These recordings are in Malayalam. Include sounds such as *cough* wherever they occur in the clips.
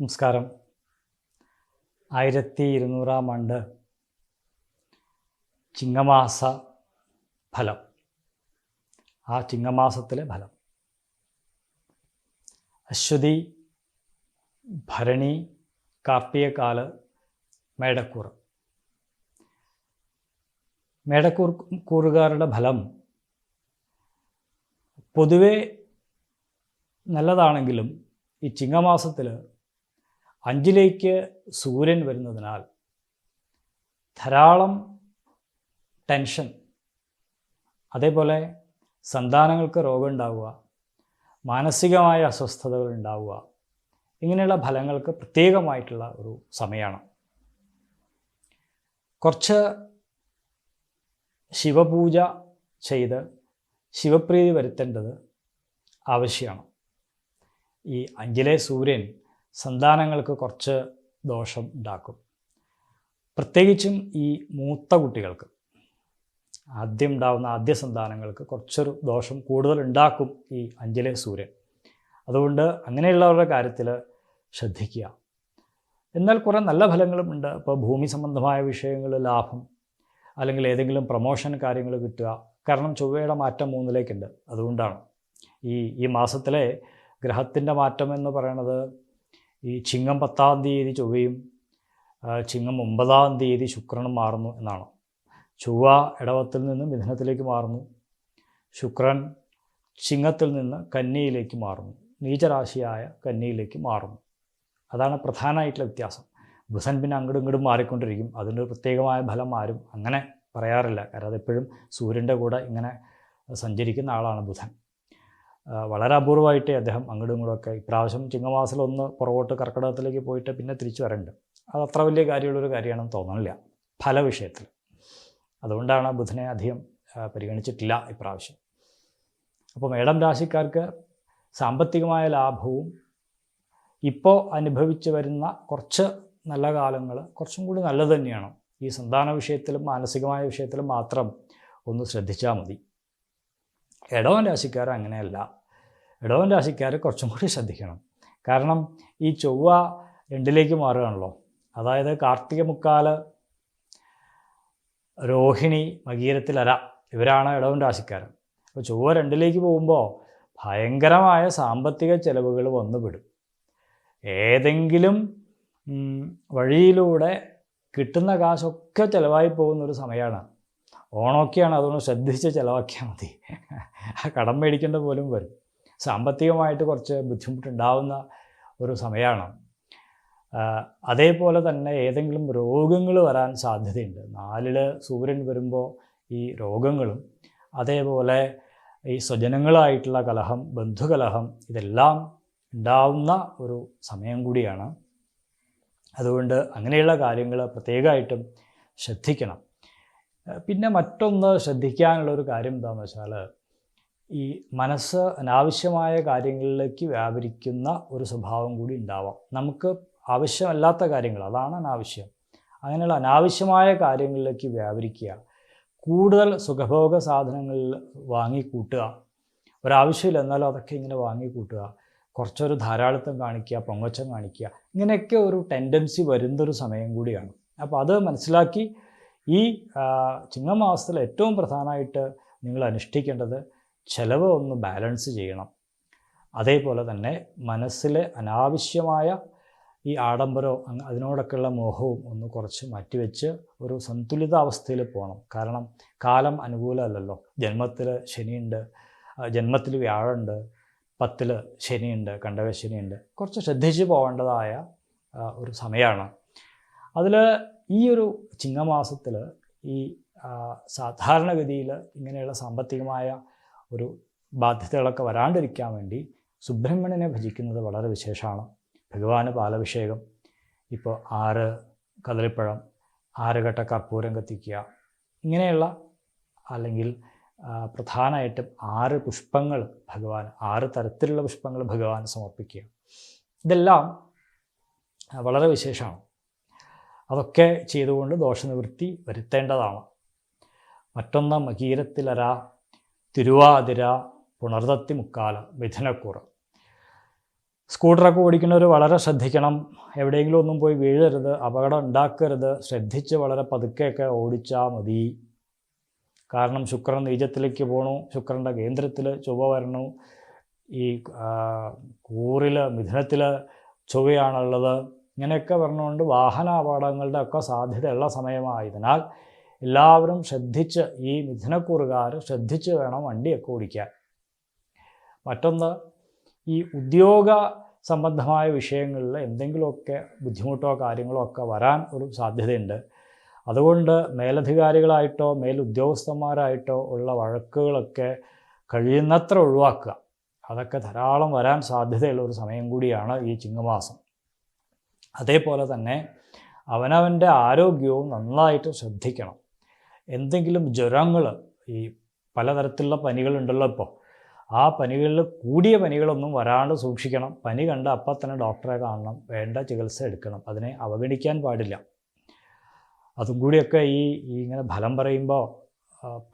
നമസ്കാരം. ആയിരത്തി ഇരുന്നൂറാം ആണ്ട് ചിങ്ങമാസ ഫലം. ആ ചിങ്ങമാസത്തിലെ ഫലം. അശ്വതി ഭരണി കാർത്തികക്കാൽ മേടക്കൂർ. മേടക്കൂർ കൂറുകാരുടെ ഫലം പൊതുവേ നല്ലതാണെങ്കിലും ഈ ചിങ്ങമാസത്തിൽ അഞ്ചിലേക്ക് സൂര്യൻ വരുന്നതിനാൽ ധാരാളം ടെൻഷൻ അതേപോലെ സന്താനങ്ങൾക്ക് രോഗം ഉണ്ടാവുക മാനസികമായ അസ്വസ്ഥതകൾ ഉണ്ടാവുക ഇങ്ങനെയുള്ള ഫലങ്ങൾക്ക് പ്രത്യേകമായിട്ടുള്ള ഒരു സമയമാണ്. കുറച്ച് ശിവപൂജ ചെയ്ത് ശിവപ്രീതി വരുത്തേണ്ടത് ആവശ്യമാണ്. ഈ അഞ്ചിലെ സൂര്യൻ സന്താനങ്ങൾക്ക് കുറച്ച് ദോഷം ഉണ്ടാക്കും. പ്രത്യേകിച്ചും ഈ മൂത്ത കുട്ടികൾക്ക്. ആദ്യം ഉണ്ടാകുന്ന ആദ്യ സന്താനങ്ങൾക്ക് കുറച്ചൊരു ദോഷം കൂടുതൽ ഉണ്ടാക്കും ഈ അഞ്ചിലെ സൂര്യൻ. അതുകൊണ്ട് അങ്ങനെയുള്ളവരുടെ കാര്യത്തിൽ ശ്രദ്ധിക്കുക. എന്നാൽ കുറേ നല്ല ഫലങ്ങളും ഉണ്ട്. ഇപ്പോൾ ഭൂമി സംബന്ധമായ വിഷയങ്ങൾ ലാഭം അല്ലെങ്കിൽ ഏതെങ്കിലും പ്രൊമോഷൻ കാര്യങ്ങൾ കിട്ടുക. കാരണം ചൊവ്വയുടെ മാറ്റം മൂന്നിലേക്കുണ്ട്. അതുകൊണ്ടാണ്. ഈ ഈ മാസത്തിലെ ഗ്രഹത്തിന്റെ മാറ്റം എന്ന് പറയുന്നത് ഈ ചിങ്ങം പത്താം തീയതി ചൊവ്വയും ചിങ്ങം ഒമ്പതാം തീയതി ശുക്രനും മാറുന്നു എന്നാണ്. ചൊവ്വ ഇടവത്തിൽ നിന്ന് മിഥുനത്തിലേക്ക് മാറുന്നു. ശുക്രൻ ചിങ്ങത്തിൽ നിന്ന് കന്നിയിലേക്ക് മാറുന്നു. നീചരാശിയായ കന്നിയിലേക്ക് മാറുന്നു. അതാണ് പ്രധാനമായിട്ടുള്ള വ്യത്യാസം. ബുധൻ പിന്നെ അങ്ങോട്ടും ഇങ്ങോട്ടും മാറിക്കൊണ്ടിരിക്കും. അതിന്റെ പ്രത്യേകമായ ഫലം ആരും അങ്ങനെ പറയാറില്ല. കാരണം അതെപ്പോഴും സൂര്യന്റെ കൂടെ ഇങ്ങനെ സഞ്ചരിക്കുന്ന ആളാണ് ബുധൻ. വളരെ അപൂർവമായിട്ടേ അദ്ദേഹം അങ്ങോട്ടും ഇങ്ങോട്ടൊക്കെ ഇപ്രാവശ്യം ചിങ്ങമാസത്തിൽ ഒന്ന് പുറകോട്ട് കർക്കിടകത്തിലേക്ക് പോയിട്ട് പിന്നെ തിരിച്ചു വരണ്ട്. അത് അത്ര വലിയ കാര്യമുള്ളൊരു കാര്യമാണെന്ന് തോന്നണില്ല ഫല വിഷയത്തിൽ. അതുകൊണ്ടാണ് ബുധനെ അധികം പരിഗണിച്ചിട്ടില്ല ഇപ്രാവശ്യം. അപ്പോൾ മേടം രാശിക്കാർക്ക് സാമ്പത്തികമായ ലാഭവും ഇപ്പോൾ അനുഭവിച്ചു വരുന്ന കുറച്ച് നല്ല കാലങ്ങൾ കുറച്ചും കൂടി നല്ലത് തന്നെയാണ്. ഈ സന്താന വിഷയത്തിലും മാനസികമായ വിഷയത്തിലും മാത്രം ഒന്ന് ശ്രദ്ധിച്ചാൽ മതി. ഇടവൻ രാശിക്കാർ അങ്ങനെയല്ല. ഇടവൻ രാശിക്കാർ കുറച്ചും കൂടി ശ്രദ്ധിക്കണം. കാരണം ഈ ചൊവ്വ രണ്ടിലേക്ക് മാറുകയാണല്ലോ. അതായത് കാർത്തിക മുക്കാൽ രോഹിണി മകീരത്തിലര ഇവരാണ് ഇടവൻ രാശിക്കാർ അപ്പോൾ ചൊവ്വ രണ്ടിലേക്ക് പോകുമ്പോൾ ഭയങ്കരമായ സാമ്പത്തിക ചെലവുകൾ വന്നുപെടും ഏതെങ്കിലും വഴിയിലൂടെ കിട്ടുന്ന കാശൊക്കെ ചിലവായി പോകുന്ന ഒരു സമയമാണ് ഓണമൊക്കെയാണ് അതുകൊണ്ട് ശ്രദ്ധിച്ച് ചിലവാക്കിയാൽ മതി. ആ കടം മേടിക്കേണ്ട പോലും വരും. സാമ്പത്തികമായിട്ട് കുറച്ച് ബുദ്ധിമുട്ടുണ്ടാവുന്ന ഒരു സമയമാണ്. അതേപോലെ തന്നെ ഏതെങ്കിലും രോഗങ്ങൾ വരാൻ സാധ്യതയുണ്ട്. നാലിൽ സൂര്യൻ വരുമ്പോൾ ഈ രോഗങ്ങളും അതേപോലെ ഈ സ്വജനങ്ങളായിട്ടുള്ള കലഹം ബന്ധുകലഹം ഇതെല്ലാം ഉണ്ടാവുന്ന ഒരു സമയം കൂടിയാണ്. അതുകൊണ്ട് അങ്ങനെയുള്ള കാര്യങ്ങൾ പ്രത്യേകമായിട്ടും ശ്രദ്ധിക്കണം. പിന്നെ മറ്റൊന്ന് ശ്രദ്ധിക്കാനുള്ള ഒരു കാര്യം എന്താണെന്ന് വെച്ചാൽ ഈ മനസ്സ് അനാവശ്യമായ കാര്യങ്ങളിലേക്ക് വ്യാപരിക്കുന്ന ഒരു സ്വഭാവം കൂടി ഉണ്ടാവാം. നമുക്ക് ആവശ്യമല്ലാത്ത കാര്യങ്ങൾ അതാണ് അനാവശ്യം. അങ്ങനെയുള്ള അനാവശ്യമായ കാര്യങ്ങളിലേക്ക് വ്യാപരിക്കുക കൂടുതൽ സുഖഭോഗ സാധനങ്ങളിൽ വാങ്ങിക്കൂട്ടുക ഒരാവശ്യമില്ല എന്നാലും അതൊക്കെ ഇങ്ങനെ വാങ്ങിക്കൂട്ടുക കുറച്ചൊരു ധാരാളിത്തം കാണിക്കുക പൊങ്ങച്ചം കാണിക്കുക ഇങ്ങനെയൊക്കെ ഒരു ടെൻഡൻസി വരുന്നൊരു സമയം കൂടിയാണ്. അപ്പോൾ അത് മനസ്സിലാക്കി ഈ ചിങ്ങമാസത്തിൽ ഏറ്റവും പ്രധാനമായിട്ട് നിങ്ങൾ അനുഷ്ഠിക്കേണ്ടത് ചിലവ് ഒന്ന് ബാലൻസ് ചെയ്യണം. അതേപോലെ തന്നെ മനസ്സിലെ അനാവശ്യമായ ഈ ആഡംബരവും അതിനോടൊക്കെയുള്ള മോഹവും ഒന്ന് കുറച്ച് മാറ്റിവെച്ച് ഒരു സന്തുലിതാവസ്ഥയിൽ പോകണം. കാരണം കാലം അനുകൂലമല്ലല്ലോ. ജന്മത്തിൽ ശനിയുണ്ട് ജന്മത്തിൽ വ്യാഴമുണ്ട് പത്തിൽ ശനിയുണ്ട് കണ്ടകശനിയുണ്ട് കുറച്ച് ശ്രദ്ധിച്ച് പോകേണ്ടതായ ഒരു സമയമാണ്. അതിൽ ഈ ഒരു ചിങ്ങമാസത്തിൽ ഈ സാധാരണഗതിയിൽ ഇങ്ങനെയുള്ള സാമ്പത്തികമായ ഒരു ബാധ്യതകളൊക്കെ വരാണ്ടിരിക്കാൻ വേണ്ടി സുബ്രഹ്മണ്യനെ ഭജിക്കുന്നത് വളരെ വിശേഷമാണ്. ഭഗവാന് പാലഭിഷേകം ഇപ്പോൾ ആറ് കദളിപ്പഴം ആറ് ഘട്ട കർപ്പൂരം കത്തിക്കുക ഇങ്ങനെയുള്ള അല്ലെങ്കിൽ പ്രധാനമായിട്ടും ആറ് പുഷ്പങ്ങൾ ഭഗവാൻ ആറ് തരത്തിലുള്ള പുഷ്പങ്ങൾ ഭഗവാൻ സമർപ്പിക്കുക. ഇതെല്ലാം വളരെ വിശേഷമാണ്. അതൊക്കെ ചെയ്തുകൊണ്ട് ദോഷനിവൃത്തി വരുത്തേണ്ടതാണ്. മറ്റൊന്ന് മകീരത്തിലര തിരുവാതിര പുണർതത്തി മുക്കാല മിഥുനക്കൂറ്. സ്കൂട്ടറൊക്കെ ഓടിക്കുന്നവർ വളരെ ശ്രദ്ധിക്കണം. എവിടെയെങ്കിലും ഒന്നും പോയി വീഴരുത് അപകടം ഉണ്ടാക്കരുത് ശ്രദ്ധിച്ച് വളരെ പതുക്കെയൊക്കെ ഓടിച്ചാൽ മതി. കാരണം ശുക്രൻ നീചത്തിലേക്ക് പോകണു ശുക്രന്റെ കേന്ദ്രത്തിൽ ചൊവ്വ വരണു. ഈ കൂറിൽ മിഥുനത്തിൽ ചൊവ്വയാണുള്ളത്. ഇങ്ങനെയൊക്കെ പറഞ്ഞുകൊണ്ട് വാഹനാപകടങ്ങളുടെ ഒക്കെ സാധ്യതയുള്ള സമയമായതിനാൽ എല്ലാവരും ശ്രദ്ധിച്ച് ഈ മിഥുനക്കൂറുകാർ ശ്രദ്ധിച്ച് വേണം വണ്ടിയൊക്കെ ഓടിക്കാൻ. മറ്റൊന്ന് ഈ ഉദ്യോഗ സംബന്ധമായ വിഷയങ്ങളിൽ എന്തെങ്കിലുമൊക്കെ ബുദ്ധിമുട്ടോ കാര്യങ്ങളോ ഒക്കെ വരാൻ ഒരു സാധ്യതയുണ്ട്. അതുകൊണ്ട് മേലധികാരികളായിട്ടോ മേലുദ്യോഗസ്ഥന്മാരായിട്ടോ ഉള്ള വഴക്കുകളൊക്കെ കഴിയുന്നത്ര ഒഴിവാക്കുക. അതൊക്കെ ധാരാളം വരാൻ സാധ്യതയുള്ള ഒരു സമയം കൂടിയാണ് ഈ ചിങ്ങമാസം. അതേപോലെ തന്നെ അവനവന്റെ ആരോഗ്യവും നന്നായിട്ട് ശ്രദ്ധിക്കണം. എന്തെങ്കിലും ജ്വരങ്ങൾ ഈ പലതരത്തിലുള്ള പനികളുണ്ടല്ലോ ഇപ്പോൾ. ആ പനികളിൽ കൂടിയ പനികളൊന്നും വരാണ്ട് സൂക്ഷിക്കണം. പനി കണ്ട് അപ്പം തന്നെ ഡോക്ടറെ കാണണം. വേണ്ട ചികിത്സ എടുക്കണം. അതിനെ അവഗണിക്കാൻ പാടില്ല. അതും കൂടിയൊക്കെ ഈ ഇങ്ങനെ ഫലം പറയുമ്പോൾ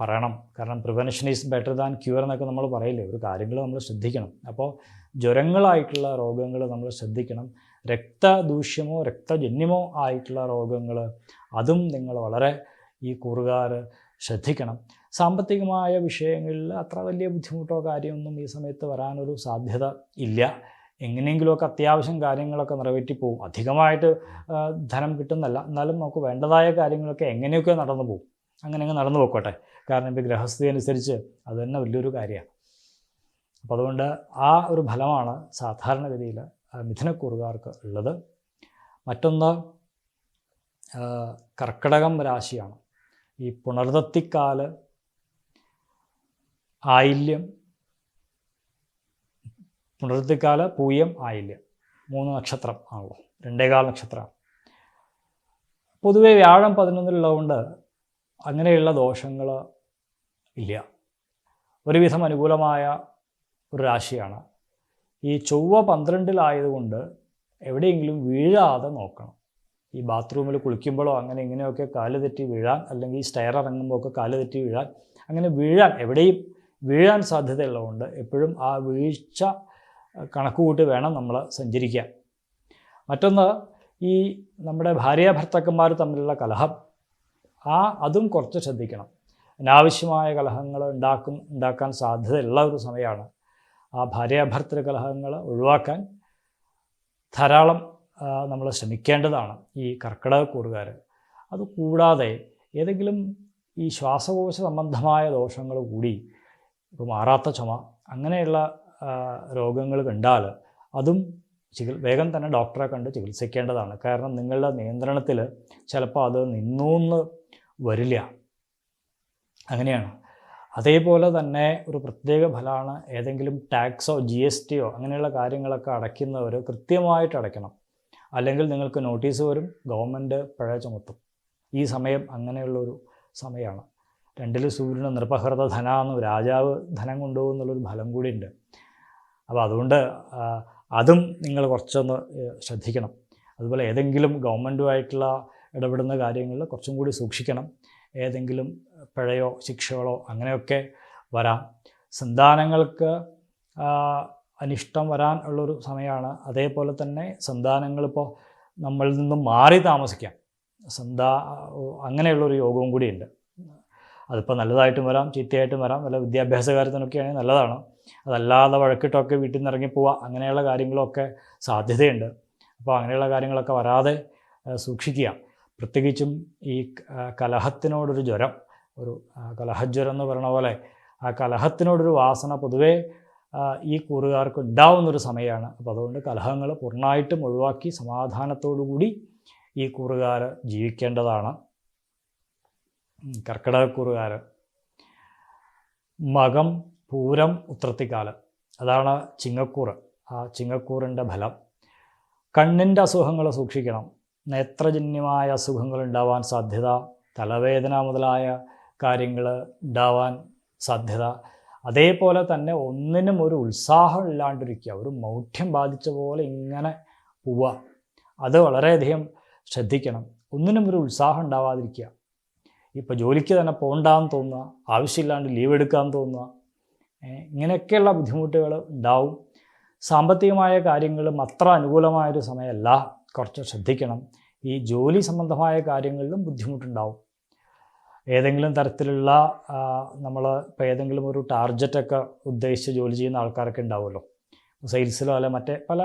പറയണം. കാരണം prevention is better than cure എന്നൊക്കെ നമ്മൾ പറയില്ലേ? ഒരു കാര്യങ്ങൾ നമ്മൾ ശ്രദ്ധിക്കണം. അപ്പോൾ ജ്വരങ്ങളായിട്ടുള്ള രോഗങ്ങൾ നമ്മൾ ശ്രദ്ധിക്കണം. രക്തദൂഷ്യമോ രക്തജന്യമോ ആയിട്ടുള്ള രോഗങ്ങൾ അതും നിങ്ങൾ വളരെ ഈ കൂറുകാർ ശ്രദ്ധിക്കണം. സാമ്പത്തികമായ വിഷയങ്ങളിൽ അത്ര വലിയ ബുദ്ധിമുട്ടോ കാര്യമൊന്നും ഈ സമയത്ത് വരാനൊരു സാധ്യത ഇല്ല. എങ്ങനെയെങ്കിലുമൊക്കെ അത്യാവശ്യം കാര്യങ്ങളൊക്കെ നിറവേറ്റി പോകും അധികമായിട്ട് ധനം കിട്ടുന്നല്ല. എന്നാലും നമുക്ക് വേണ്ടതായ കാര്യങ്ങളൊക്കെ എങ്ങനെയൊക്കെ നടന്നു പോകും അങ്ങനെ അങ്ങ് നടന്നു പോയിക്കോട്ടെ കാരണം ഇപ്പോൾ ഗ്രഹസ്ഥിതി അനുസരിച്ച് അത് തന്നെ വലിയൊരു കാര്യമാണ്. അപ്പോൾ അതുകൊണ്ട് ആ ഒരു ഫലമാണ് സാധാരണഗതിയിൽ മിഥുനക്കൂറുകാർക്ക് ഉള്ളത്. മറ്റൊന്ന് കർക്കടകം രാശിയാണ്. ഈ പുണർദത്തിക്കാൽ ആയില്യം പുണർത്തിക്കാൽ പൂയം ആയില്യം മൂന്ന് നക്ഷത്രം ആണല്ലോ. രണ്ടേകാൽ നക്ഷത്രമാണ് പൊതുവേ വ്യാഴം പതിനൊന്നിലുള്ളതുകൊണ്ട് അങ്ങനെയുള്ള ദോഷങ്ങൾ ഇല്ല. ഒരുവിധം അനുകൂലമായ ഒരു രാശിയാണ്. ഈ ചൊവ്വ പന്ത്രണ്ടിലായതുകൊണ്ട് എവിടെയെങ്കിലും വീഴാതെ നോക്കണം. ഈ ബാത്റൂമിൽ കുളിക്കുമ്പോഴോ അങ്ങനെ ഇങ്ങനെയൊക്കെ കാൽ തെറ്റി വീഴാൻ അല്ലെങ്കിൽ സ്റ്റയർ ഇറങ്ങുമ്പോൾ ഒക്കെ കാൽ തെറ്റി വീഴാൻ അങ്ങനെ വീഴാൻ എവിടെയും വീഴാൻ സാധ്യതയുള്ളതുകൊണ്ട് എപ്പോഴും ആ വീഴ്ച കണക്കുകൂട്ടി വേണം നമ്മൾ സഞ്ചരിക്കാൻ. മറ്റൊന്ന് ഈ നമ്മുടെ ഭാര്യ ഭർത്താക്കന്മാർ തമ്മിലുള്ള കലഹം. ആ അതും കുറച്ച് ശ്രദ്ധിക്കണം. അനാവശ്യമായ കലഹങ്ങൾ ഉണ്ടാക്കും ഉണ്ടാക്കാൻ സാധ്യതയുള്ള ഒരു സമയമാണ്. ആ ഭാര്യാഭർത്തൃ കലഹങ്ങൾ ഒഴിവാക്കാൻ ധാരാളം നമ്മൾ ശ്രമിക്കേണ്ടതാണ് ഈ കർക്കിടകക്കൂറുകാർ അത് കൂടാതെ ഏതെങ്കിലും ഈ ശ്വാസകോശ സംബന്ധമായ ദോഷങ്ങൾ കൂടി ഇപ്പോൾ മാറാത്ത ചുമ അങ്ങനെയുള്ള രോഗങ്ങൾ കണ്ടാൽ അതും ചികിൽ വേഗം തന്നെ ഡോക്ടറെ കണ്ട് ചികിത്സിക്കേണ്ടതാണ്. കാരണം നിങ്ങളുടെ നിയന്ത്രണത്തിൽ ചിലപ്പോൾ അത് നിന്നൂന്ന് വരില്ല. അങ്ങനെയാണ്. അതേപോലെ തന്നെ ഒരു പ്രത്യേക ഫലമാണ് ഏതെങ്കിലും ടാക്സോ ജി എസ് ടിയോ അങ്ങനെയുള്ള കാര്യങ്ങളൊക്കെ അടയ്ക്കുന്നവർ കൃത്യമായിട്ട് അടയ്ക്കണം. അല്ലെങ്കിൽ നിങ്ങൾക്ക് നോട്ടീസ് വരും ഗവൺമെന്റ് പിഴ ചുമത്തും. ഈ സമയം അങ്ങനെയുള്ളൊരു സമയമാണ് രണ്ടിൽ സൂര്യന് നിർപ്പഹൃത ധനാന്ന് രാജാവ് ധനം കൊണ്ടുപോകുന്നുള്ളൊരു ഫലം കൂടിയുണ്ട്. അപ്പോൾ അതുകൊണ്ട് അതും നിങ്ങൾ കുറച്ചൊന്ന് ശ്രദ്ധിക്കണം. അതുപോലെ ഏതെങ്കിലും ഗവൺമെന്റുമായിട്ടുള്ള ഇടപെടുന്ന കാര്യങ്ങളിൽ കുറച്ചും കൂടി സൂക്ഷിക്കണം. ഏതെങ്കിലും പിഴയോ ശിക്ഷകളോ അങ്ങനെയൊക്കെ വരാം. സന്താനങ്ങൾക്ക് അനിഷ്ടം വരാൻ ഉള്ളൊരു സമയമാണ് അതേപോലെ തന്നെ സന്താനങ്ങളിപ്പോൾ നമ്മളിൽ നിന്നും മാറി താമസിക്കാം. സന്താ അങ്ങനെയുള്ളൊരു യോഗവും കൂടിയുണ്ട്. അതിപ്പോൾ നല്ലതായിട്ടും വരാം ചീത്തയായിട്ടും വരാം. നല്ല വിദ്യാഭ്യാസ കാര്യത്തിനൊക്കെയാണെങ്കിൽ നല്ലതാണ്. അതല്ലാതെ വഴക്കിട്ടൊക്കെ വീട്ടിൽ നിന്ന് ഇറങ്ങിപ്പോവുക അങ്ങനെയുള്ള കാര്യങ്ങളൊക്കെ സാധ്യതയുണ്ട്. അപ്പോൾ അങ്ങനെയുള്ള കാര്യങ്ങളൊക്കെ വരാതെ സൂക്ഷിക്കുക. പ്രത്യേകിച്ചും ഈ കലഹത്തിനോടൊരു ജ്വരം ഒരു കലഹജ്വരം എന്ന് പറയുന്ന പോലെ ആ കലഹത്തിനോടൊരു വാസന പൊതുവേ ഈ കൂറുകാർക്ക് ഉണ്ടാവുന്നൊരു സമയമാണ്. അപ്പോൾ അതുകൊണ്ട് കലഹങ്ങൾ പൂർണമായിട്ടും ഒഴിവാക്കി സമാധാനത്തോടുകൂടി ഈ കൂറുകാർ ജീവിക്കേണ്ടതാണ്. കർക്കിടകക്കൂറുകാർ മകം പൂരം ഉത്രത്തിക്കാലം. അതാണ് ചിങ്ങക്കൂറ്. ആ ചിങ്ങക്കൂറിന്റെ ഫലം. കണ്ണിന്റെ അസുഖങ്ങൾ സൂക്ഷിക്കണം. നേത്രജന്യമായ അസുഖങ്ങൾ ഉണ്ടാവാൻ സാധ്യത തലവേദന മുതലായ കാര്യങ്ങൾ ഉണ്ടാവാൻ സാധ്യത. അതേപോലെ തന്നെ ഒന്നിനും ഒരു ഉത്സാഹം ഇല്ലാണ്ടിരിക്കുക. ഒരു മൗഢ്യം ബാധിച്ച പോലെ ഇങ്ങനെ പോവുക. അത് വളരെയധികം ശ്രദ്ധിക്കണം. ഒന്നിനും ഒരു ഉത്സാഹം ഉണ്ടാവാതിരിക്കുക. ഇപ്പോൾ ജോലിക്ക് തന്നെ പോകണ്ടാന്ന് തോന്നുക. ആവശ്യമില്ലാണ്ട് ലീവ് എടുക്കാൻ തോന്നുക. ഇങ്ങനെയൊക്കെയുള്ള ബുദ്ധിമുട്ടുകൾ ഉണ്ടാവും. സാമ്പത്തികമായ കാര്യങ്ങളും അത്ര അനുകൂലമായൊരു സമയമല്ല. കുറച്ച് ശ്രദ്ധിക്കണം. ഈ ജോലി സംബന്ധമായ കാര്യങ്ങളിലും ബുദ്ധിമുട്ടുണ്ടാവും. ഏതെങ്കിലും തരത്തിലുള്ള നമ്മൾ ഇപ്പോൾ ഏതെങ്കിലും ഒരു ടാർജറ്റൊക്കെ ഉദ്ദേശിച്ച് ജോലി ചെയ്യുന്ന ആൾക്കാരൊക്കെ ഉണ്ടാവുമല്ലോ. സെയിൽസിലോ അല്ല മറ്റേ പല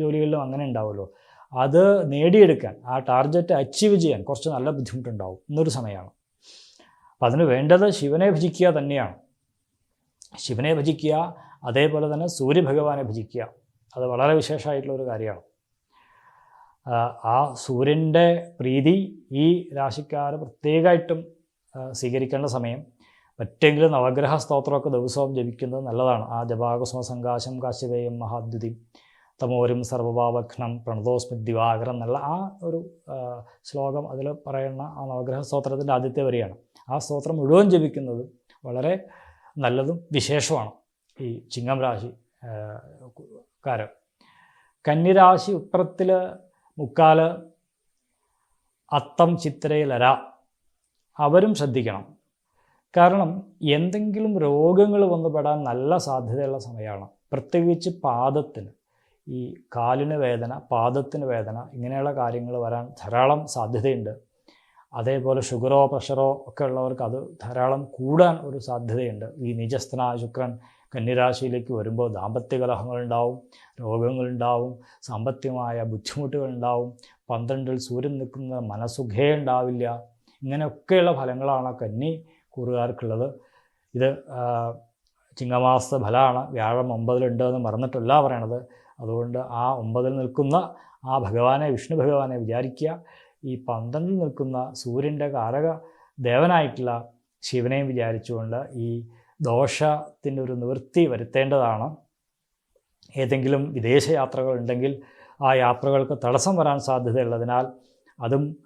ജോലികളിലും അങ്ങനെ ഉണ്ടാവുമല്ലോ. അത് നേടിയെടുക്കാൻ ആ ടാർഗറ്റ് അച്ചീവ് ചെയ്യാൻ കുറച്ച് നല്ല ബുദ്ധിമുട്ടുണ്ടാവും ഇന്നൊരു സമയമാണ്. അപ്പം അതിന് വേണ്ടത് ശിവനെ ഭജിക്കുക തന്നെയാണ്. ശിവനെ ഭജിക്കുക അതേപോലെ തന്നെ സൂര്യഭഗവാനെ ഭജിക്കുക. അത് വളരെ വിശേഷമായിട്ടുള്ള ഒരു കാര്യമാണ്. ആ, സൂര്യന്റെ പ്രീതി ഈ രാശിക്കാർ പ്രത്യേകമായിട്ടും സ്വീകരിക്കേണ്ട സമയം. മറ്റെങ്കിലും നവഗ്രഹ സ്തോത്രമൊക്കെ ദിവസവും ജപിക്കുന്നത് നല്ലതാണ്. ആ ജപാകുസുമ സങ്കാശം കാശ്യവേയം മഹാദ്യുതി തമോരും സർവഭാവഘ്നം പ്രണതോസ്മി ദിവാകരം എന്നുള്ള ആ ഒരു ശ്ലോകം അതിൽ പറയുന്ന ആ നവഗ്രഹ സ്തോത്രത്തിന്റെ ആദ്യത്തെ വരിയാണ്. ആ സ്തോത്രം മുഴുവൻ ജപിക്കുന്നത് വളരെ നല്ലതും വിശേഷമാണ് ഈ ചിങ്ങം രാശി കാരം. കന്യരാശി ഉത്രത്തിൽ മുക്കാൽ അത്തം ചിത്രയിലര അവരും ശ്രദ്ധിക്കണം. കാരണം എന്തെങ്കിലും രോഗങ്ങൾ വന്നുപെടാൻ നല്ല സാധ്യതയുള്ള സമയമാണ്. പ്രത്യേകിച്ച് പാദത്തിന്. ഈ കാലിന് വേദന പാദത്തിന് വേദന ഇങ്ങനെയുള്ള കാര്യങ്ങൾ വരാൻ ധാരാളം സാധ്യതയുണ്ട്. അതേപോലെ ഷുഗറോ പ്രഷറോ ഒക്കെ ഉള്ളവർക്ക് അത് ധാരാളം കൂടാൻ ഒരു സാധ്യതയുണ്ട്. ഈ നിജസ്ഥന ശുക്രൻ കന്യരാശിയിലേക്ക് വരുമ്പോൾ ദാമ്പത്യ കലഹങ്ങളുണ്ടാവും രോഗങ്ങളുണ്ടാവും സാമ്പത്തികമായ ബുദ്ധിമുട്ടുകളുണ്ടാവും പന്ത്രണ്ടിൽ സൂര്യൻ നിൽക്കുന്ന മനസ്സുഖേ ഉണ്ടാവില്ല. ഇങ്ങനെയൊക്കെയുള്ള ഫലങ്ങളാണ് കന്നി കൂറുകാർക്കുള്ളത്. ഇത് ചിങ്ങമാസ ഫലമാണ്. വ്യാഴം ഒമ്പതിലുണ്ട് എന്ന് മറന്നിട്ടല്ല പറയണത്. അതുകൊണ്ട് ആ ഒമ്പതിൽ നിൽക്കുന്ന ആ ഭഗവാനെ വിഷ്ണു ഭഗവാനെ വിചാരിക്കുക. ഈ പന്ത്രണ്ടിൽ നിൽക്കുന്ന സൂര്യന്റെ കാരക ദേവനായിട്ടുള്ള ശിവനെയും വിചാരിച്ചുകൊണ്ട് ഈ ദോഷത്തിന്റെ ഒരു നിവൃത്തി വരുത്തേണ്ടതാണ്. ഏതെങ്കിലും വിദേശ യാത്രകൾ ഉണ്ടെങ്കിൽ ആ യാത്രകൾക്ക് തടസ്സം വരാൻ സാധ്യതയുള്ളതിനാൽ അതും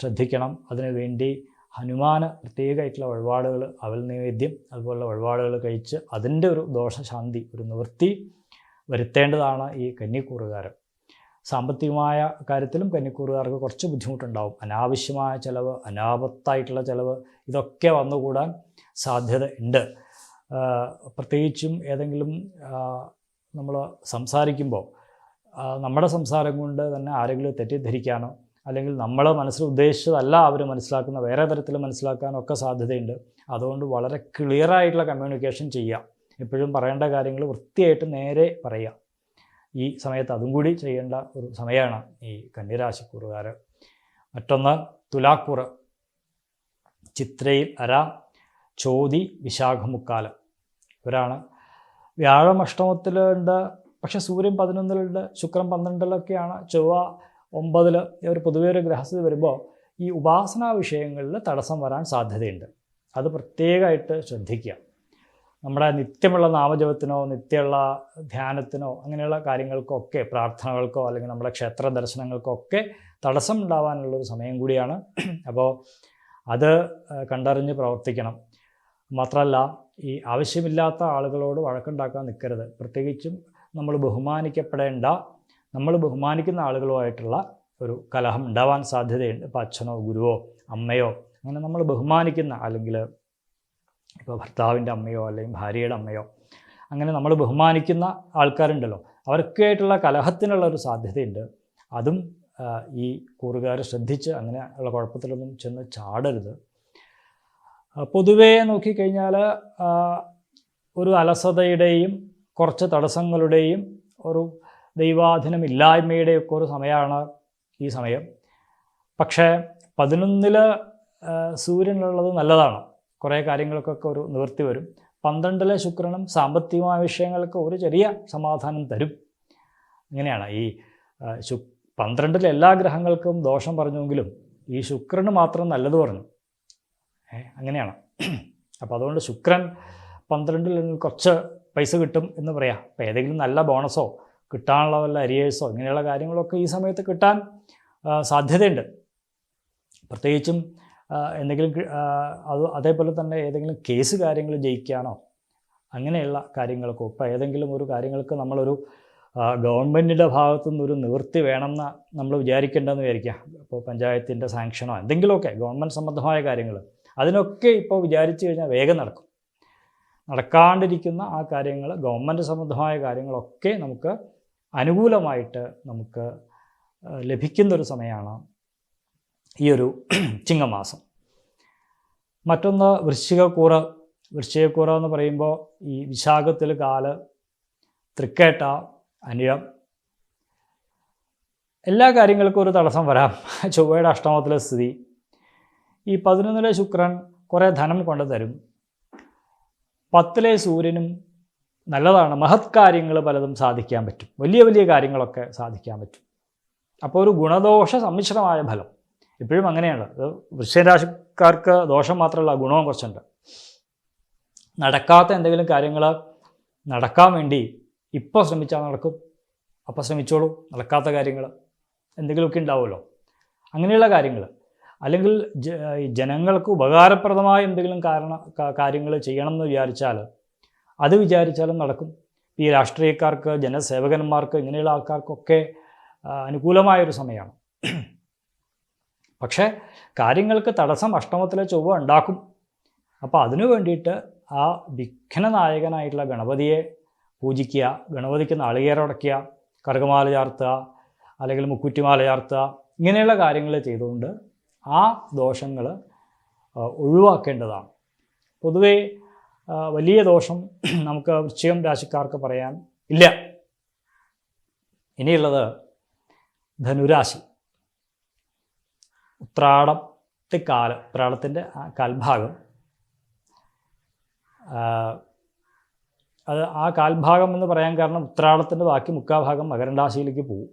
ശ്രദ്ധിക്കണം. അതിനുവേണ്ടി ഹനുമാന് പ്രത്യേകമായിട്ടുള്ള വഴിപാടുകൾ അവൽ നൈവേദ്യം അതുപോലുള്ള വഴിപാടുകൾ കഴിച്ച് അതിന്റെ ഒരു ദോഷശാന്തി ഒരു നിവൃത്തി വരുത്തേണ്ടതാണ് ഈ കന്നിക്കൂറുകാരൻ. സാമ്പത്തികമായ കാര്യത്തിലും കന്നിക്കൂറുകാർക്ക് കുറച്ച് ബുദ്ധിമുട്ടുണ്ടാവും. അനാവശ്യമായ ചിലവ് അനാപത്തായിട്ടുള്ള ചിലവ് ഇതൊക്കെ വന്നുകൂടാൻ സാധ്യത ഉണ്ട്. പ്രത്യേകിച്ചും ഏതെങ്കിലും നമ്മൾ സംസാരിക്കുമ്പോൾ നമ്മുടെ സംസാരം കൊണ്ട് തന്നെ ആരെങ്കിലും തെറ്റിദ്ധരിക്കാനോ അല്ലെങ്കിൽ നമ്മൾ മനസ്സിൽ ഉദ്ദേശിച്ചതല്ല അവർ മനസ്സിലാക്കുന്ന വേറെ തരത്തിൽ മനസ്സിലാക്കാനോ ഒക്കെ സാധ്യതയുണ്ട്. അതുകൊണ്ട് വളരെ ക്ലിയറായിട്ടുള്ള കമ്മ്യൂണിക്കേഷൻ ചെയ്യുക. എപ്പോഴും പറയേണ്ട കാര്യങ്ങൾ വൃത്തിയായിട്ട് നേരെ പറയുക. ഈ സമയത്ത് അതും കൂടി ചെയ്യേണ്ട ഒരു സമയമാണ് ഈ കന്യരാശിക്കൂറുകാർ മറ്റൊന്ന് തുലാക്കൂറ്. ചിത്രയിൽ അര ചോതി വിശാഖമുക്കാലം. ഇവരാണ്. വ്യാഴം അഷ്ടമത്തിലുണ്ട് പക്ഷേ സൂര്യൻ പതിനൊന്നിലുണ്ട് ശുക്രൻ പന്ത്രണ്ടിലൊക്കെയാണ് ചൊവ്വ ഒമ്പതിൽ ഒരു പൊതുവേ ഒരു ഗ്രഹസ്ഥിതി വരുമ്പോൾ ഈ ഉപാസനാ വിഷയങ്ങളിൽ തടസ്സം വരാൻ സാധ്യതയുണ്ട്. അത് പ്രത്യേകമായിട്ട് ശ്രദ്ധിക്കുക. നമ്മുടെ നിത്യമുള്ള നാമജപത്തിനോ നിത്യമുള്ള ധ്യാനത്തിനോ അങ്ങനെയുള്ള കാര്യങ്ങൾക്കൊക്കെ പ്രാർത്ഥനകൾക്കോ അല്ലെങ്കിൽ നമ്മുടെ ക്ഷേത്ര ദർശനങ്ങൾക്കൊക്കെ തടസ്സം ഉണ്ടാവാനുള്ളൊരു സമയം കൂടിയാണ്. അപ്പോൾ അത് കണ്ടറിഞ്ഞ് പ്രവർത്തിക്കണം. മാത്രമല്ല ഈ ആവശ്യമില്ലാത്ത ആളുകളോട് വഴക്കുണ്ടാക്കാൻ നിൽക്കരുത്. പ്രത്യേകിച്ചും നമ്മൾ ബഹുമാനിക്കപ്പെടേണ്ട നമ്മൾ ബഹുമാനിക്കുന്ന ആളുകളുമായിട്ടുള്ള ഒരു കലഹം ഉണ്ടാവാൻ സാധ്യതയുണ്ട്. ഇപ്പോൾ അച്ഛനോ ഗുരുവോ അമ്മയോ അങ്ങനെ നമ്മൾ ബഹുമാനിക്കുന്ന അല്ലെങ്കിൽ ഇപ്പോൾ ഭർത്താവിന്റെ അമ്മയോ അല്ലെങ്കിൽ ഭാര്യയുടെ അമ്മയോ അങ്ങനെ നമ്മൾ ബഹുമാനിക്കുന്ന ആൾക്കാരുണ്ടല്ലോ. അവർക്കായിട്ടുള്ള കലഹത്തിനുള്ള ഒരു സാധ്യതയുണ്ട്. അതും ഈ കൂറുകാർ ശ്രദ്ധിച്ച് അങ്ങനെ ഉള്ള കുഴപ്പത്തിലൊന്നും ചെന്ന് ചാടരുത്. പൊതുവേ നോക്കിക്കഴിഞ്ഞാൽ ഒരു അലസതയുടെയും കുറച്ച് തടസ്സങ്ങളുടെയും ഒരു ദൈവാധീനം ഇല്ലായ്മയുടെയും ഒക്കെ ഒരു സമയമാണ് ഈ സമയം. പക്ഷേ പതിനൊന്നിൽ സൂര്യനുള്ളത് നല്ലതാണ്. കുറേ കാര്യങ്ങൾക്കൊക്കെ ഒരു നിവൃത്തി വരും. പന്ത്രണ്ടിലെ ശുക്രനും സാമ്പത്തികമായ വിഷയങ്ങൾക്ക് ഒരു ചെറിയ സമാധാനം തരും. ഇങ്ങനെയാണ് ഈ ശു പന്ത്രണ്ടിലെ എല്ലാ ഗ്രഹങ്ങൾക്കും ദോഷം പറഞ്ഞുവെങ്കിലും ഈ ശുക്രന് മാത്രം നല്ലത് പറഞ്ഞു. അങ്ങനെയാണ്. അപ്പോൾ അതുകൊണ്ട് ശുക്രൻ പന്ത്രണ്ടിൽ കുറച്ച് പൈസ കിട്ടും എന്ന് പറയാം. അപ്പോൾ ഏതെങ്കിലും നല്ല ബോണസോ കിട്ടാനുള്ള വല്ല അരിയേഴ്സോ ഇങ്ങനെയുള്ള കാര്യങ്ങളൊക്കെ ഈ സമയത്ത് കിട്ടാൻ സാധ്യതയുണ്ട്. പ്രത്യേകിച്ചും എന്തെങ്കിലും അത് അതേപോലെ തന്നെ ഏതെങ്കിലും കേസ് കാര്യങ്ങൾ ജയിക്കാനോ അങ്ങനെയുള്ള കാര്യങ്ങൾക്കോ ഇപ്പോൾ ഏതെങ്കിലും ഒരു കാര്യങ്ങൾക്ക് നമ്മളൊരു ഗവൺമെന്റിന്റെ ഭാഗത്തു നിന്നൊരു നിവൃത്തി വേണമെന്ന് നമ്മൾ വിചാരിക്കേണ്ടതെന്ന് വിചാരിക്കാം ഇപ്പോൾ പഞ്ചായത്തിന്റെ സാങ്ഷനോ എന്തെങ്കിലുമൊക്കെ ഗവൺമെന്റ് സംബന്ധമായ കാര്യങ്ങൾ. അതിനൊക്കെ ഇപ്പോൾ വിചാരിച്ചു കഴിഞ്ഞാൽ വേഗം നടക്കും. നടക്കാണ്ടിരിക്കുന്ന ആ കാര്യങ്ങൾ ഗവൺമെന്റ് സംബന്ധമായ കാര്യങ്ങളൊക്കെ നമുക്ക് അനുകൂലമായിട്ട് നമുക്ക് ലഭിക്കുന്നൊരു സമയമാണ് ഈ ഒരു ചിങ്ങമാസം. മറ്റൊന്ന് വൃശ്ചികക്കൂറ വൃശ്ചികക്കൂറ എന്ന് പറയുമ്പോൾ ഈ വിശാഖത്തിൽ കാൽ തൃക്കേട്ട അനിയം എല്ലാ കാര്യങ്ങൾക്കും ഒരു തടസ്സം വരാം. ചൊവ്വയുടെ അഷ്ടമത്തിലെ സ്ഥിതി. ഈ പതിനൊന്നിലെ ശുക്രൻ കുറേ ധനം കൊണ്ടു തരും. പത്തിലെ സൂര്യനും നല്ലതാണ്. മഹത് കാര്യങ്ങൾ പലതും സാധിക്കാൻ പറ്റും. വലിയ വലിയ കാര്യങ്ങളൊക്കെ സാധിക്കാൻ പറ്റും. അപ്പോൾ ഒരു ഗുണദോഷ സമ്മിശ്രമായ ഫലം. എപ്പോഴും അങ്ങനെയാണ്. അത് വൃശ്ചരാശിക്കാർക്ക് ദോഷം മാത്രമല്ല ഗുണവും കുറച്ചുണ്ട്. നടക്കാത്ത എന്തെങ്കിലും കാര്യങ്ങൾ നടക്കാൻ വേണ്ടി ഇപ്പോൾ ശ്രമിച്ചാൽ നടക്കും. അപ്പോൾ ശ്രമിച്ചോളൂ. നടക്കാത്ത കാര്യങ്ങൾ എന്തെങ്കിലുമൊക്കെ ഉണ്ടാവുമല്ലോ. അങ്ങനെയുള്ള കാര്യങ്ങൾ. അല്ലെങ്കിൽ ജനങ്ങൾക്ക് ഉപകാരപ്രദമായ എന്തെങ്കിലും കാരണ കാര്യങ്ങൾ ചെയ്യണം എന്ന് വിചാരിച്ചാൽ അത് വിചാരിച്ചാലും നടക്കും. ഈ രാഷ്ട്രീയക്കാർക്ക് ജനസേവകന്മാർക്ക് ഇങ്ങനെയുള്ള ആൾക്കാർക്കൊക്കെ അനുകൂലമായൊരു സമയമാണ്. പക്ഷേ കാര്യങ്ങൾക്ക് തടസ്സം അഷ്ടമത്തിലെ ചൊവ്വ ഉണ്ടാക്കും. അപ്പോൾ അതിനു വേണ്ടിയിട്ട് ആ വിഘ്നനായകനായിട്ടുള്ള ഗണപതിയെ പൂജിക്കുക ഗണപതിക്ക് നാളികേരടക്കുക കറുകമാല ചാർത്തുക അല്ലെങ്കിൽ മുക്കുറ്റിമാല ചാർത്തുക ഇങ്ങനെയുള്ള കാര്യങ്ങൾ ചെയ്തുകൊണ്ട് ആ ദോഷങ്ങൾ ഒഴിവാക്കേണ്ടതാണ്. പൊതുവേ വലിയ ദോഷം നമുക്ക് വൃശ്ചികം രാശിക്കാർക്ക് പറയാൻ ഇല്ല. ഇനിയുള്ളത് ധനുരാശി. ഉത്രാടത്തിക്കാൽ ഉത്രാടത്തിന്റെ കാൽഭാഗം. അത് ആ കാൽഭാഗം എന്ന് പറയാൻ കാരണം ഉത്രാടത്തിന്റെ ബാക്കി മുക്കാൽ ഭാഗം മകരണ്ടാശിയിലേക്ക് പോകും.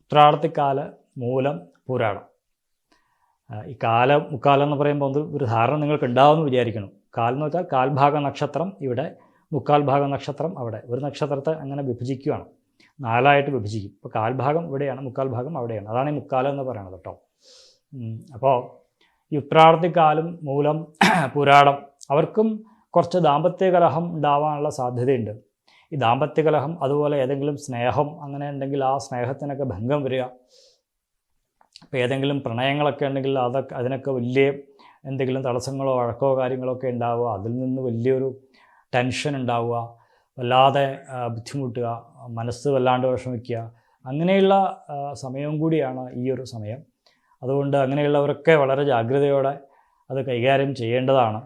ഉത്രാടത്തിക്കാല മൂലം പൂരാടം ഈ കാല മുക്കാലം എന്ന് പറയുമ്പോൾ ഒരു ധാരണ നിങ്ങൾക്ക് ഉണ്ടാവുമെന്ന് വിചാരിക്കണം. കാലെന്ന് വെച്ചാൽ കാൽഭാഗ നക്ഷത്രം ഇവിടെ മുക്കാൽ ഭാഗ നക്ഷത്രം അവിടെ. ഒരു നക്ഷത്രത്തെ അങ്ങനെ വിഭജിക്കുകയാണ് നാലായിട്ട് വിഭജിക്കും. ഇപ്പോൾ കാൽഭാഗം ഇവിടെയാണ് മുക്കാൽ ഭാഗം അവിടെയാണ്. അതാണ് ഈ മുക്കാലം എന്ന് പറയുന്നത് കേട്ടോ. അപ്പോൾ ഈ ഉത്രാർത്ഥിക്കാലം മൂലം *clears throat* പുരാടം അവർക്കും കുറച്ച് ദാമ്പത്യ കലഹം ഉണ്ടാവാനുള്ള സാധ്യതയുണ്ട്. ഈ ദാമ്പത്യ കലഹം അതുപോലെ ഏതെങ്കിലും സ്നേഹം അങ്ങനെ ഉണ്ടെങ്കിൽ ആ സ്നേഹത്തിനൊക്കെ ഭംഗം വരിക. ഇപ്പോൾ ഏതെങ്കിലും പ്രണയങ്ങളൊക്കെ ഉണ്ടെങ്കിൽ അതൊക്കെ അതിനൊക്കെ വലിയ എന്തെങ്കിലും തടസ്സങ്ങളോ വഴക്കോ കാര്യങ്ങളോ ഒക്കെ ഉണ്ടാവുക. അതിൽ നിന്ന് വലിയൊരു ടെൻഷൻ ഉണ്ടാവുക. വല്ലാതെ ബുദ്ധിമുട്ടുക. മനസ്സ് വല്ലാണ്ട് വിഷമിക്കുക. അങ്ങനെയുള്ള സമയവും കൂടിയാണ് ഈ ഒരു സമയം. അതുകൊണ്ട് അങ്ങനെയുള്ളവരൊക്കെ വളരെ ജാഗ്രതയോടെ അത് കൈകാര്യം ചെയ്യേണ്ടതാണ്.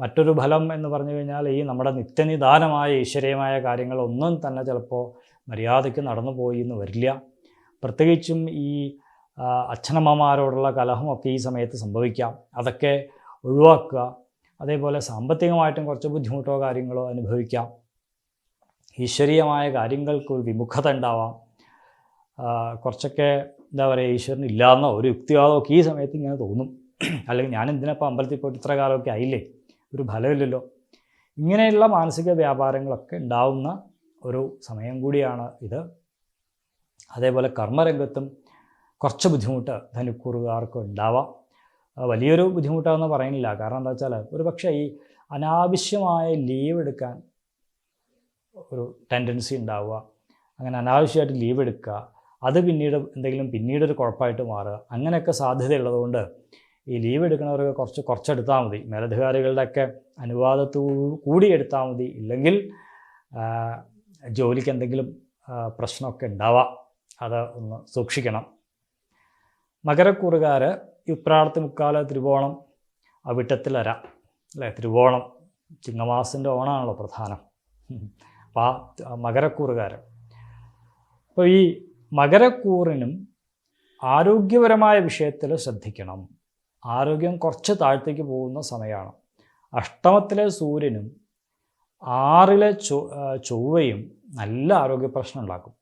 മറ്റൊരു ഫലം എന്ന് പറഞ്ഞു കഴിഞ്ഞാൽ ഈ നമ്മുടെ നിത്യനിദാനമായ ഈശ്വരീയമായ കാര്യങ്ങളൊന്നും തന്നെ ചിലപ്പോൾ മര്യാദയ്ക്ക് നടന്നു പോയി എന്ന് വരില്ല. പ്രത്യേകിച്ചും ഈ അച്ഛനമ്മമാരോടുള്ള കലഹമൊക്കെ ഈ സമയത്ത് സംഭവിക്കാം. അതൊക്കെ ഒഴിവാക്കുക. അതേപോലെ സാമ്പത്തികമായിട്ടും കുറച്ച് ബുദ്ധിമുട്ടോ കാര്യങ്ങളോ അനുഭവിക്കാം. ഈശ്വരീയമായ കാര്യങ്ങൾക്ക് ഒരു വിമുഖത ഉണ്ടാവാം. കുറച്ചൊക്കെ എന്താ പറയുക ഈശ്വരൻ ഇല്ലാന്നോ ഒരു യുക്തിവാദമൊക്കെ ഈ സമയത്ത് ഇങ്ങനെ തോന്നും. അല്ലെങ്കിൽ ഞാൻ എന്തിനപ്പോൾ അമ്പലത്തിൽ പോയിട്ട് ഇത്ര കാലമൊക്കെ ആയില്ലേ? ഒരു ഫലമില്ലല്ലോ. ഇങ്ങനെയുള്ള മാനസിക വ്യാപാരങ്ങളൊക്കെ ഉണ്ടാവുന്ന ഒരു സമയം കൂടിയാണ് ഇത്. അതേപോലെ കർമ്മരംഗത്തും കുറച്ച് ബുദ്ധിമുട്ട് ധനുക്കൂറുകാർക്ക് ഉണ്ടാവാം. വലിയൊരു ബുദ്ധിമുട്ടാണെന്ന് പറയുന്നില്ല. കാരണം എന്താ വെച്ചാൽ ഒരു പക്ഷേ ഈ അനാവശ്യമായ ലീവ് എടുക്കാൻ ഒരു ടെൻഡൻസി ഉണ്ടാവുക. അങ്ങനെ അനാവശ്യമായിട്ട് ലീവ് എടുക്കുക. അത് പിന്നീട് എന്തെങ്കിലും പിന്നീട് ഒരു കുഴപ്പമായിട്ട് മാറുക. അങ്ങനെയൊക്കെ സാധ്യതയുള്ളതുകൊണ്ട് ഈ ലീവ് എടുക്കുന്നവർക്ക് കുറച്ച് കുറച്ചെടുത്താൽ മതി. മേലധികാരികളുടെയൊക്കെ അനുവാദത്തു കൂടി എടുത്താൽ മതി. ഇല്ലെങ്കിൽ ജോലിക്ക് എന്തെങ്കിലും പ്രശ്നമൊക്കെ ഉണ്ടാവാം. അത് ഒന്ന് സൂക്ഷിക്കണം. മകരക്കൂറുകാർ ഇപ്രാളത്തെ മുക്കാല തിരുവോണം അവിട്ടത്തിലര അല്ലേ? തിരുവോണം ചിങ്ങമാസിന്റെ ഓണമാണല്ലോ പ്രധാനം. അപ്പോൾ ആ മകരക്കൂറുകാർ അപ്പോൾ ഈ മകരക്കൂറിനും ആരോഗ്യപരമായ വിഷയത്തിൽ ശ്രദ്ധിക്കണം. ആരോഗ്യം കുറച്ച് താഴത്തേക്ക് പോകുന്ന സമയമാണ്. അഷ്ടമത്തിലെ സൂര്യനും ആറിലെ ചൊവ്വയും നല്ല ആരോഗ്യ പ്രശ്നം ഉണ്ടാക്കും.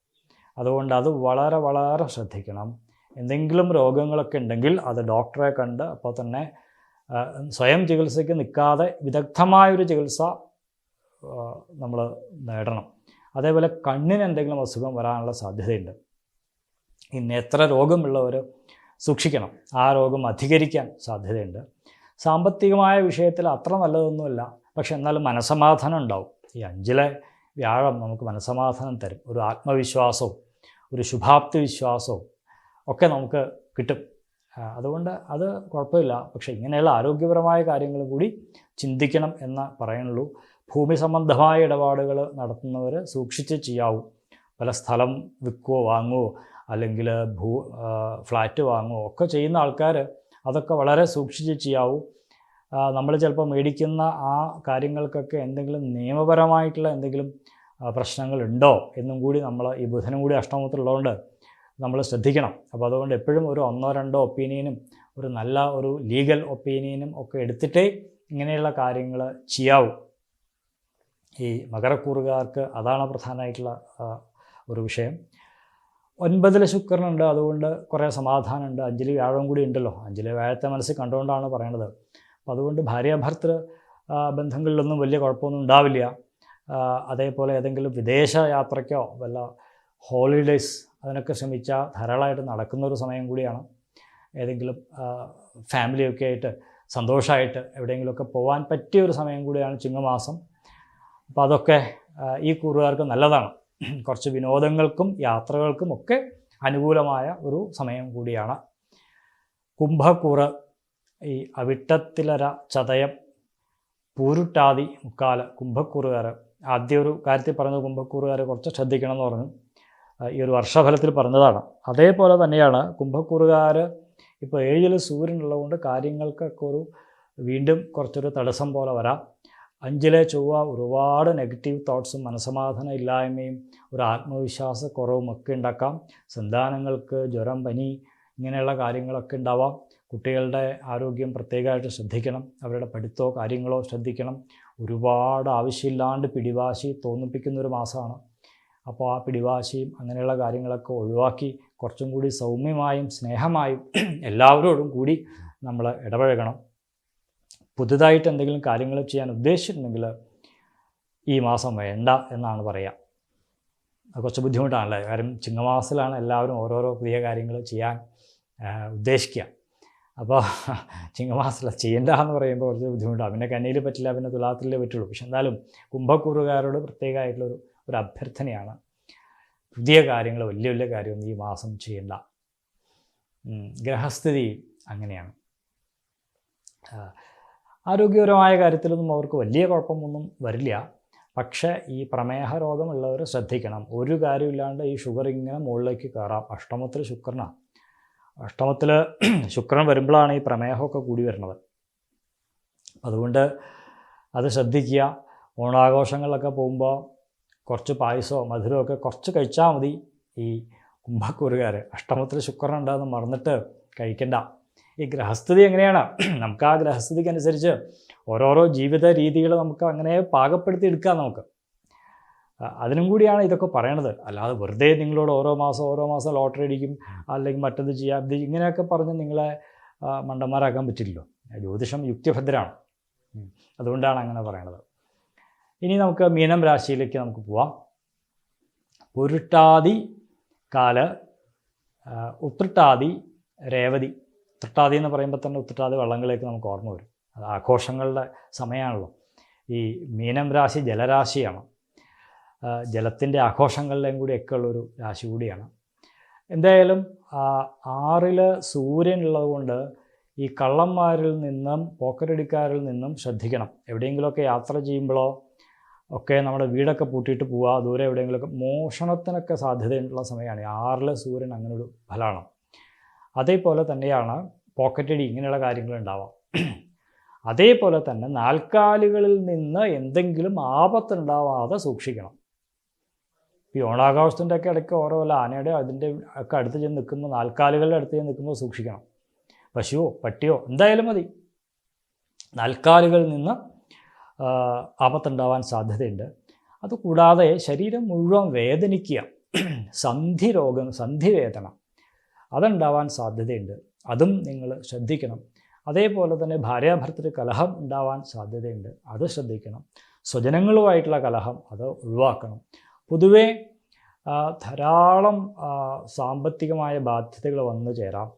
അതുകൊണ്ട് അത് വളരെ വളരെ ശ്രദ്ധിക്കണം. എന്തെങ്കിലും രോഗങ്ങളൊക്കെ ഉണ്ടെങ്കിൽ അത് ഡോക്ടറെ കണ്ട് അപ്പോൾ തന്നെ സ്വയം ചികിത്സയ്ക്ക് നിൽക്കാതെ വിദഗ്ധമായൊരു ചികിത്സ നമ്മൾ നേടണം. അതേപോലെ കണ്ണിന് എന്തെങ്കിലും അസുഖം വരാനുള്ള സാധ്യതയുണ്ട്. ഈ എത്ര രോഗമുള്ളവർ സൂക്ഷിക്കണം ആ രോഗം അധികരിക്കാൻ സാധ്യതയുണ്ട്. സാമ്പത്തികമായ വിഷയത്തിൽ അത്ര നല്ലതൊന്നുമല്ല പക്ഷെ എന്നാലും മനസമാധാനം ഉണ്ടാവും. ഈ അഞ്ചിലെ വ്യാഴം നമുക്ക് മനസമാധാനം തരും. ഒരു ആത്മവിശ്വാസവും ഒരു ശുഭാപ്തി വിശ്വാസവും ഒക്കെ നമുക്ക് കിട്ടും. അതുകൊണ്ട് അത് കുഴപ്പമില്ല. പക്ഷേ ഇങ്ങനെയുള്ള ആരോഗ്യപരമായ കാര്യങ്ങൾ കൂടി ചിന്തിക്കണം എന്ന് പറയുള്ളൂ ഭൂമി സംബന്ധമായ ഇടപാടുകൾ നടത്തുന്നവർ സൂക്ഷിച്ച് ചെയ്യാവും. പല സ്ഥലം വിൽക്കുകയോ വാങ്ങുകയോ അല്ലെങ്കിൽ ഭൂ ഫ്ലാറ്റ് വാങ്ങുകയോ ഒക്കെ ചെയ്യുന്ന ആൾക്കാർ അതൊക്കെ വളരെ സൂക്ഷിച്ച് ചെയ്യാവൂ നമ്മൾ ചിലപ്പോൾ മേടിക്കുന്ന ആ കാര്യങ്ങൾക്കൊക്കെ എന്തെങ്കിലും നിയമപരമായിട്ടുള്ള എന്തെങ്കിലും പ്രശ്നങ്ങളുണ്ടോ എന്നും കൂടി നമ്മൾ ഈ ബുധനും കൂടി അഷ്ടമത്തിലുള്ളതുകൊണ്ട് നമ്മൾ ശ്രദ്ധിക്കണം. അപ്പോൾ അതുകൊണ്ട് എപ്പോഴും ഒരു ഒന്നോ രണ്ടോ ഒപ്പീനിയനും ഒരു നല്ല ഒരു ലീഗൽ ഒപ്പീനിയനും ഒക്കെ എടുത്തിട്ടേ ഇങ്ങനെയുള്ള കാര്യങ്ങൾ ചെയ്യാവൂ. ഈ മകരക്കൂറുകാർക്ക് അതാണ് പ്രധാനമായിട്ടുള്ള ഒരു വിഷയം. ഒൻപതിൽ ശുക്രനുണ്ട് അതുകൊണ്ട് കുറേ സമാധാനമുണ്ട്. അഞ്ചിൽ വ്യാഴം കൂടി ഉണ്ടല്ലോ. അഞ്ജലി വ്യാഴത്തെ മനസ്സിൽ കണ്ടുകൊണ്ടാണ് പറയണത്. അപ്പോൾ അതുകൊണ്ട് ഭാര്യാഭർത്തൃ ബന്ധങ്ങളിലൊന്നും വലിയ കുഴപ്പമൊന്നും ഉണ്ടാവില്ല. അതേപോലെ ഏതെങ്കിലും വിദേശ യാത്രയ്ക്കോ വല്ല ഹോളിഡേയ്സ് അതിനൊക്കെ ശ്രമിച്ചാൽ ധാരാളമായിട്ട് നടക്കുന്ന ഒരു സമയം കൂടിയാണ്. ഏതെങ്കിലും ഫാമിലിയൊക്കെ ആയിട്ട് സന്തോഷമായിട്ട് എവിടെയെങ്കിലുമൊക്കെ പോകാൻ പറ്റിയ ഒരു സമയം കൂടിയാണ് ചിങ്ങമാസം. അപ്പോൾ അതൊക്കെ ഈ കൂറുകാർക്ക് നല്ലതാണ്. കുറച്ച് വിനോദങ്ങൾക്കും യാത്രകൾക്കും ഒക്കെ അനുകൂലമായ ഒരു സമയം കൂടിയാണ്. കുംഭക്കൂറ് ഈ അവിട്ടത്തിലര ചതയം പൂരുട്ടാതി മുക്കാൽ കുംഭക്കൂറുകാർ ആദ്യ ഒരു കാര്യത്തിൽ പറഞ്ഞത് കുംഭക്കൂറുകാർ കുറച്ച് ശ്രദ്ധിക്കണം എന്ന് പറഞ്ഞു. ഈ ഒരു വർഷഫലത്തിൽ പറഞ്ഞതാണ്. അതേപോലെ തന്നെയാണ് കുംഭക്കൂറുകാർ ഇപ്പോൾ ഏഴിൽ സൂര്യനുള്ളതുകൊണ്ട് കാര്യങ്ങൾക്കൊക്കെ ഒരു വീണ്ടും കുറച്ചൊരു തടസ്സം പോലെ വരാം. അഞ്ചിലെ ചൊവ്വ ഒരുപാട് നെഗറ്റീവ് തോട്ട്സും മനസമാധാനം ഇല്ലായ്മയും ഒരു ആത്മവിശ്വാസക്കുറവും ഒക്കെ ഉണ്ടാക്കാം. സന്താനങ്ങൾക്ക് ജ്വരം പനി ഇങ്ങനെയുള്ള കാര്യങ്ങളൊക്കെ ഉണ്ടാവാം. കുട്ടികളുടെ ആരോഗ്യം പ്രത്യേകമായിട്ട് ശ്രദ്ധിക്കണം. അവരുടെ പഠിത്തോ കാര്യങ്ങളോ ശ്രദ്ധിക്കണം. ഒരുപാട് ആവശ്യമില്ലാണ്ട് പിടിവാശി തോന്നിപ്പിക്കുന്ന ഒരു മാസമാണ്. അപ്പോൾ ആ പിടിവാശിയും അങ്ങനെയുള്ള കാര്യങ്ങളൊക്കെ ഒഴിവാക്കി കുറച്ചും കൂടി സൗമ്യമായും സ്നേഹമായും *clears throat* എല്ലാവരോടും കൂടി നമ്മൾ ഇടപഴകണം. പുതുതായിട്ട് എന്തെങ്കിലും കാര്യങ്ങൾ ചെയ്യാൻ ഉദ്ദേശിച്ചിട്ടുണ്ടെങ്കിൽ ഈ മാസം വേണ്ട എന്നാണ് പറയുക കുറച്ച് ബുദ്ധിമുട്ടാണല്ലേ? കാര്യം ചിങ്ങമാസത്തിലാണ് എല്ലാവരും ഓരോരോ പുതിയ കാര്യങ്ങൾ ചെയ്യാൻ ഉദ്ദേശിക്കുക. അപ്പോൾ ചിങ്ങമാസത്തിൽ ചെയ്യേണ്ട എന്ന് പറയുമ്പോൾ കുറച്ച് ബുദ്ധിമുട്ടാണ്. പിന്നെ കന്നിയിൽ പറ്റില്ല പിന്നെ തുലാത്തിലേ പറ്റുള്ളൂ. പക്ഷെ എന്തായാലും കുംഭക്കൂറുകാരോട് പ്രത്യേകമായിട്ടുള്ളൊരു ഒരു അഭ്യർത്ഥനയാണ്. പുതിയ കാര്യങ്ങൾ വലിയ വലിയ കാര്യമൊന്നും ഈ മാസം ചെയ്യണ്ട. ഗ്രഹസ്ഥിതി അങ്ങനെയാണ്. ആരോഗ്യപരമായ കാര്യത്തിലൊന്നും അവർക്ക് വലിയ കുഴപ്പമൊന്നും വരില്ല. പക്ഷേ ഈ പ്രമേഹ രോഗമുള്ളവർ ശ്രദ്ധിക്കണം. ഒരു കാര്യമില്ലാണ്ട് ഈ ഷുഗർ ഇങ്ങനെ മുകളിലേക്ക് കയറാം. അഷ്ടമത്തിൽ ശുക്രനാണ് അഷ്ടമത്തിൽ ശുക്രൻ വരുമ്പോഴാണ് ഈ പ്രമേഹമൊക്കെ കൂടി വരുന്നത്. അതുകൊണ്ട് അത് ശ്രദ്ധിക്കുക. ഓണാഘോഷങ്ങളിലൊക്കെ പോകുമ്പോൾ കുറച്ച് പായസമോ മധുരമൊക്കെ കുറച്ച് കഴിച്ചാൽ മതി ഈ കുംഭക്കൂറുകാർ. അഷ്ടമത്തിൽ ശുക്രൻ ഉണ്ടാകുന്ന മറന്നിട്ട് കഴിക്കണ്ട. ഈ ഗ്രഹസ്ഥിതി എങ്ങനെയാണ്? *clears throat* നമുക്ക് ആ ഗ്രഹസ്ഥിതിക്ക് അനുസരിച്ച് ഓരോരോ ജീവിത രീതികൾ നമുക്ക് അങ്ങനെ പാകപ്പെടുത്തി എടുക്കാം നമുക്ക്. അതിനും കൂടിയാണ് ഇതൊക്കെ പറയണത്. അല്ലാതെ വെറുതെ നിങ്ങളോട് ഓരോ മാസം ഓരോ മാസം ലോട്ടറി അടിക്കും അല്ലെങ്കിൽ മറ്റത് ചെയ്യാം ഇങ്ങനെയൊക്കെ പറഞ്ഞ് നിങ്ങളെ മണ്ടന്മാരാക്കാൻ പറ്റില്ലല്ലോ. ജ്യോതിഷം യുക്തിഭദ്രാണ് അതുകൊണ്ടാണ് അങ്ങനെ പറയണത്. ഇനി നമുക്ക് മീനം രാശിയിലേക്ക് നമുക്ക് പോവാം. പൊരുട്ടാതി കാൽ ഉത്രട്ടാതി രേവതി. ഉത്രട്ടാതി എന്ന് പറയുമ്പോൾ തന്നെ ഉത്രട്ടാതി വള്ളങ്ങളിലേക്ക് നമുക്ക് ഓർമ്മ വരും. അത് ആഘോഷങ്ങളുടെ സമയമാണല്ലോ ഈ മീനം രാശി ജലരാശിയാണ്. ജലത്തിന്റെ ആഘോഷങ്ങളിലെയും കൂടിയൊക്കെ ഉള്ളൊരു രാശി കൂടിയാണ്. എന്തായാലും ആറിൽ സൂര്യൻ ഉള്ളതുകൊണ്ട് ഈ കള്ളന്മാരിൽ നിന്നും പോക്കറ്റടിക്കാരിൽ നിന്നും ശ്രദ്ധിക്കണം. എവിടെയെങ്കിലുമൊക്കെ യാത്ര ചെയ്യുമ്പോഴോ ഒക്കെ നമ്മുടെ വീടൊക്കെ പൂട്ടിയിട്ട് പോവുക ദൂരെ എവിടെയെങ്കിലുമൊക്കെ മോഷണത്തിനൊക്കെ സാധ്യതയുള്ള സമയമാണ്. ആറിലെ സൂര്യൻ അങ്ങനെ ഒരു ഫലമാണ്. അതേപോലെ തന്നെയാണ് പോക്കറ്റടി ഇങ്ങനെയുള്ള കാര്യങ്ങൾ ഉണ്ടാവാം. അതേപോലെ തന്നെ നാൽക്കാലികളിൽ നിന്ന് എന്തെങ്കിലും ആപത്തുണ്ടാവാതെ സൂക്ഷിക്കണം. ഈ ഓണാഘോഷത്തിന്റെ ഒക്കെ ഇടയ്ക്ക് ഓരോ വല്ല ആനയുടെ അതിന്റെ ഒക്കെ അടുത്ത് ചെന്ന് നിൽക്കുമ്പോൾ നാൽക്കാലുകളുടെ അടുത്ത് ചെന്ന് നിൽക്കുമ്പോൾ സൂക്ഷിക്കണം. പശുവോ പട്ടിയോ എന്തായാലും മതി. നാൽക്കാലുകളിൽ നിന്ന് ആപത്തുണ്ടാവാൻ സാധ്യതയുണ്ട്. അതുകൂടാതെ ശരീരം മുഴുവൻ വേദനിക്കുക സന്ധി രോഗം സന്ധി വേദന അതുണ്ടാവാൻ സാധ്യതയുണ്ട്. അതും നിങ്ങൾ ശ്രദ്ധിക്കണം. അതേപോലെ തന്നെ ഭാര്യാഭർത്തൃ കലഹം ഉണ്ടാവാൻ സാധ്യതയുണ്ട്. അത് ശ്രദ്ധിക്കണം. സ്വജനങ്ങളുമായിട്ടുള്ള കലഹം അത് ഒഴിവാക്കണം. പൊതുവേ ധാരാളം സാമ്പത്തികമായ ബാധ്യതകൾ വന്നു ചേരാം.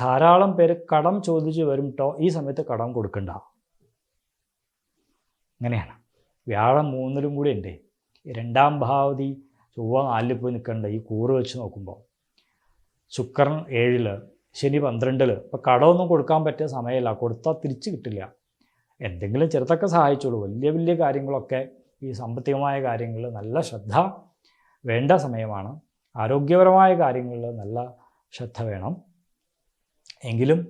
ധാരാളം പേര് കടം ചോദിച്ചു വരും കേട്ടോ ഈ സമയത്ത് കടം കൊടുക്കണ്ട. അങ്ങനെയാണ്. വ്യാഴം മൂന്നിലും കൂടി ഉണ്ട്. രണ്ടാം ഭാവതി ചൊവ്വ നാലിൽ പോയി നിൽക്കണ്ട. ഈ കൂറ് വെച്ച് നോക്കുമ്പോൾ ശുക്രൻ ഏഴിൽ ശനി പന്ത്രണ്ടിൽ ഇപ്പോൾ കടമൊന്നും കൊടുക്കാൻ പറ്റിയ സമയമല്ല. കൊടുത്താൽ തിരിച്ച് കിട്ടില്ല. എന്തെങ്കിലും ചെറുതൊക്കെ സഹായിച്ചോളൂ. വലിയ വലിയ കാര്യങ്ങളൊക്കെ ഈ സാമ്പത്തികമായ കാര്യങ്ങളിൽ നല്ല ശ്രദ്ധ വേണ്ട സമയമാണ്. ആരോഗ്യപരമായ കാര്യങ്ങളിൽ നല്ല ശ്രദ്ധ വേണം. എങ്കിലും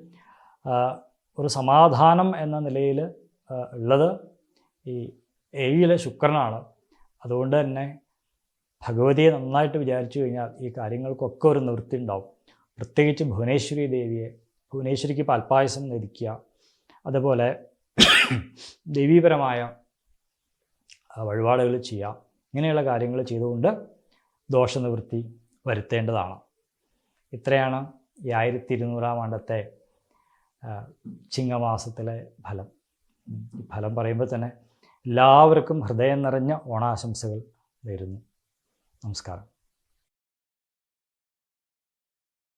ഒരു സമാധാനം എന്ന നിലയിൽ ഉള്ളത് ഈ ഏഴിലെ ശുക്രനാണ്. അതുകൊണ്ട് തന്നെ ഭഗവതിയെ നന്നായിട്ട് വിചാരിച്ചു കഴിഞ്ഞാൽ ഈ കാര്യങ്ങൾക്കൊക്കെ ഒരു നിവൃത്തി ഉണ്ടാവും. പ്രത്യേകിച്ച് ഭുവനേശ്വരി ദേവിയെ ഭുവനേശ്വരിക്ക് പാൽപ്പായസം ധരിക്കുക അതുപോലെ ദേവീപരമായ വഴിപാടുകൾ ചെയ്യുക ഇങ്ങനെയുള്ള കാര്യങ്ങൾ ചെയ്തുകൊണ്ട് ദോഷനിവൃത്തി വരുത്തേണ്ടതാണ്. ഇത്രയാണ് ഈ ആയിരത്തി ഇരുന്നൂറാം ആണ്ടത്തെ ചിങ്ങമാസത്തിലെ ഫലം. ഫലം പറയുമ്പോൾ തന്നെ എല്ലാവർക്കും ഹൃദയം നിറഞ്ഞ ഓണാശംസകൾ നേരുന്നു. നമസ്കാരം